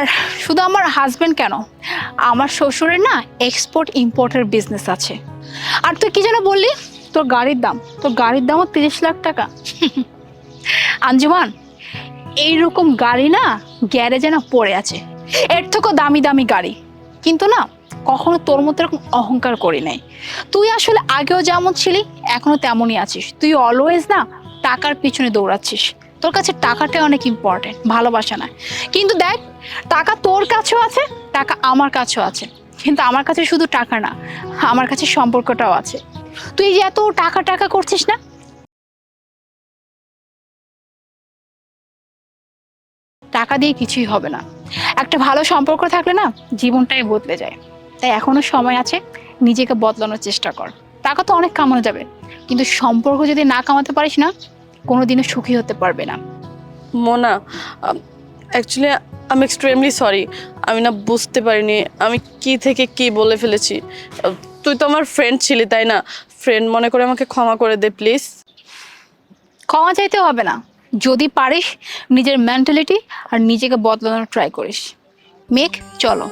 আর শুধু আমার হাজবেন্ড কেন? আমার শ্বশুরের না এক্সপোর্ট ইম্পোর্টের বিজনেস আছে। আর তুই কি যেন বললি? তোর গাড়ির দাম, তোর গাড়ির দামও তিরিশ লাখ টাকা। আঞ্জুমান, এইরকম গাড়ি না গ্যারেজে না পড়ে আছে। এর থেকেও দামি দামি গাড়ি। কিন্তু না, কখনো তোর মতো এরকম অহংকার করি নাই। তুই আসলে আগেও যেমন ছিলি, এখনও তেমনই আছিস। তুই অলওয়েজ না টাকার পিছনে দৌড়াচ্ছিস। তোর কাছে টাকাটা অনেক ইম্পর্টেন্ট ভালোবাসা না কিন্তু দেখ, টাকা তোর কাছেও আছে, টাকা আমার কাছেও আছে। কিন্তু আমার কাছে শুধু টাকা না, আমার কাছে সম্পর্কটাও আছে। তুই যে এত টাকা টাকা করছিস না? টাকা দিয়ে কিছুই হবে না। একটা ভালো সম্পর্ক থাকলে না, জীবনটাই বদলে যায়। তাই এখনও সময় আছে, নিজেকে বদলানোর চেষ্টা কর। টাকা তো অনেক কামানো যাবে। কিন্তু সম্পর্ক যদি না কামাতে পারিস না কোনোদিনও সুখী হতে পারবে না। মোনা অ্যাকচুয়ালি আমি এক্সট্রিমলি সরি আমি না বুঝতে পারিনি আমি কি থেকে কি বলে ফেলেছি। তুই তো আমার ফ্রেন্ড ছিলি তাই না? ফ্রেন্ড মনে করে আমাকে ক্ষমা করে দে প্লিজ ক্ষমা চাইতে হবে না। যদি পারিস নিজের মেন্টালিটি আর নিজেকে বদলানোর ট্রাই করিস। মেঘ চলো।